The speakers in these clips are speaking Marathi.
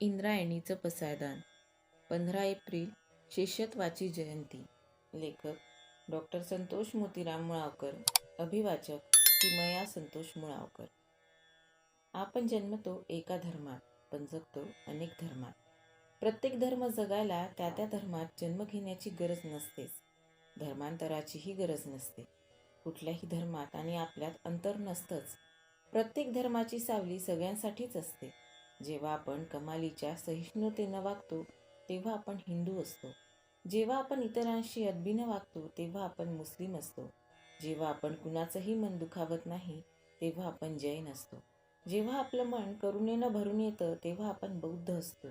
इंद्रायणीचं पसायदान. पंधरा एप्रिल शिष्यत्वाची जयंती. लेखक डॉक्टर संतोष मोतीराम मुळावकर. अभिवाचक किमया संतोष मुळावकर. आपण जन्मतो एका धर्मात पण जगतो अनेक धर्मात. प्रत्येक धर्म जगायला त्या त्या धर्मात जन्म घेण्याची गरज नसतेच. धर्मांतराचीही गरज नसते. कुठल्याही धर्मात आणि आपल्यात अंतर नसतंच. प्रत्येक धर्माची सावली सगळ्यांसाठीच असते. जेव्हा आपण कमालीच्या सहिष्णुतेनं वागतो तेव्हा आपण हिंदू असतो. जेव्हा आपण इतरांशी अदबीनं वागतो तेव्हा आपण मुस्लिम असतो. जेव्हा आपण कुणाचंही मन दुखावत नाही तेव्हा आपण जैन असतो. जेव्हा आपलं मन करुणेनं भरून येतं तेव्हा आपण बौद्ध असतो.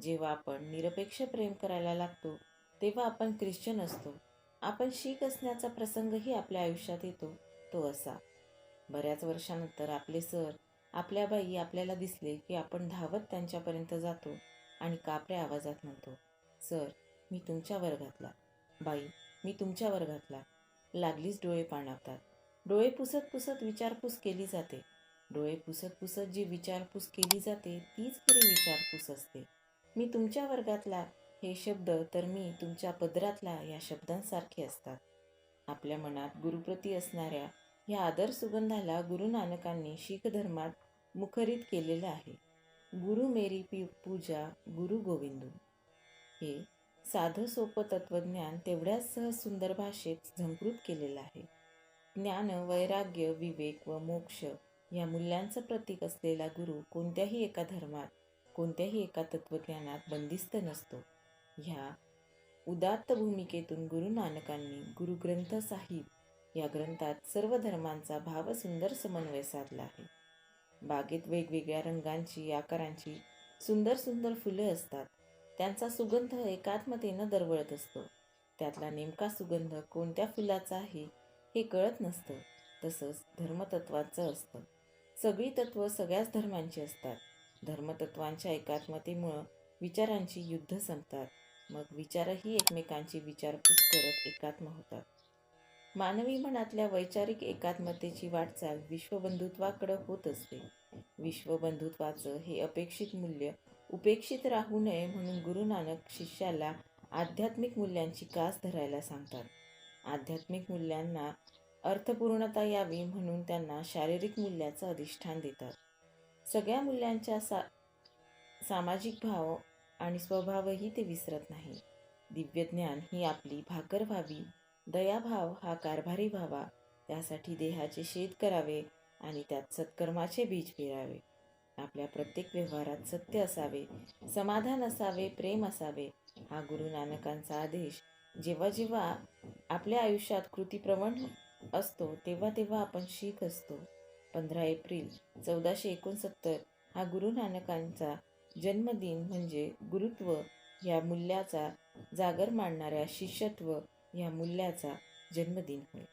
जेव्हा आपण निरपेक्ष प्रेम करायला लागतो तेव्हा आपण ख्रिश्चन असतो. आपण शीख असण्याचा प्रसंगही आपल्या आयुष्यात येतो तो असा. बऱ्याच वर्षानंतर आपले सर आपल्या बाई आपल्याला दिसले की आपण धावत त्यांच्यापर्यंत जातो आणि कापऱ्या आवाजात म्हणतो सर मी तुमच्या वर्गातला बाई मी तुमच्या वर्गातला लागलीच डोळे पाणावतात. डोळे पुसत पुसत विचारपूस केली जाते. डोळे पुसत पुसत जी विचारपूस केली जाते तीच खरी विचारपूस असते. मी तुमच्या वर्गातला हे शब्द तर मी तुमच्या पदरातला या शब्दांसारखे असतात. आपल्या मनात गुरुप्रती असणाऱ्या या आदर सुगंधाला गुरु नानकांनी शीख धर्मात मुखरित केलेलं आहे. गुरु मेरी पी पूजा गुरु गोविंदू. हे साधं सोपं तत्वज्ञान तेवढ्याच सहज सुंदर भाषेत झंकृत केलेलं आहे. ज्ञान वैराग्य विवेक व मोक्ष या मूल्यांचं प्रतीक असलेला गुरु कोणत्याही एका धर्मात कोणत्याही एका तत्वज्ञानात बंदिस्त नसतो. ह्या उदात्त भूमिकेतून गुरु नानकांनी गुरुग्रंथ साहिब या ग्रंथात सर्व धर्मांचा भाव सुंदर समन्वय साधला आहे. बागेत वेगवेगळ्या रंगांची आकारांची सुंदर सुंदर फुलं असतात. त्यांचा सुगंध एकात्मतेनं दरवळत असतो. त्यातला नेमका सुगंध कोणत्या फुलाचा आहे हे कळत नसतं. तसंच धर्मतत्वाचं असतं. सगळी तत्व सगळ्याच धर्मांची असतात. धर्मतत्वांच्या एकात्मतेमुळं विचारांची युद्ध संपतात. मग विचारही एकमेकांची विचारपूस करत एकात्म होतात. मानवी मनातल्या वैचारिक एकात्मतेची वाटचाल विश्वबंधुत्वाकडं होत असते. विश्वबंधुत्वाचं हे अपेक्षित मूल्य उपेक्षित राहू नये म्हणून गुरु नानक शिष्याला आध्यात्मिक मूल्यांची कास धरायला सांगतात. आध्यात्मिक मूल्यांना अर्थपूर्णता यावी म्हणून त्यांना शारीरिक मूल्याचं अधिष्ठान देतात. सगळ्या मूल्यांच्या सा सामाजिक भाव आणि स्वभावही ते विसरत नाही. दिव्यज्ञान ही आपली भाकर व्हावी दयाभाव हा कारभारी व्हावा त्यासाठी देहाचे शेत करावे आणि त्यात सत्कर्माचे बीज पेरावे. आपल्या प्रत्येक व्यवहारात सत्य असावे समाधान असावे प्रेम असावे हा गुरु नानकांचा आदेश. जेव्हा जेव्हा आपल्या आयुष्यात कृतीप्रवण असतो तेव्हा तेव्हा आपण शीख असतो. पंधरा एप्रिल चौदाशे एकोणसत्तर हा गुरु नानकांचा जन्मदिन म्हणजे गुरुत्व या मूल्याचा जागर मांडणाऱ्या शिष्यत्व या मूल्याचा जन्मदिन होय.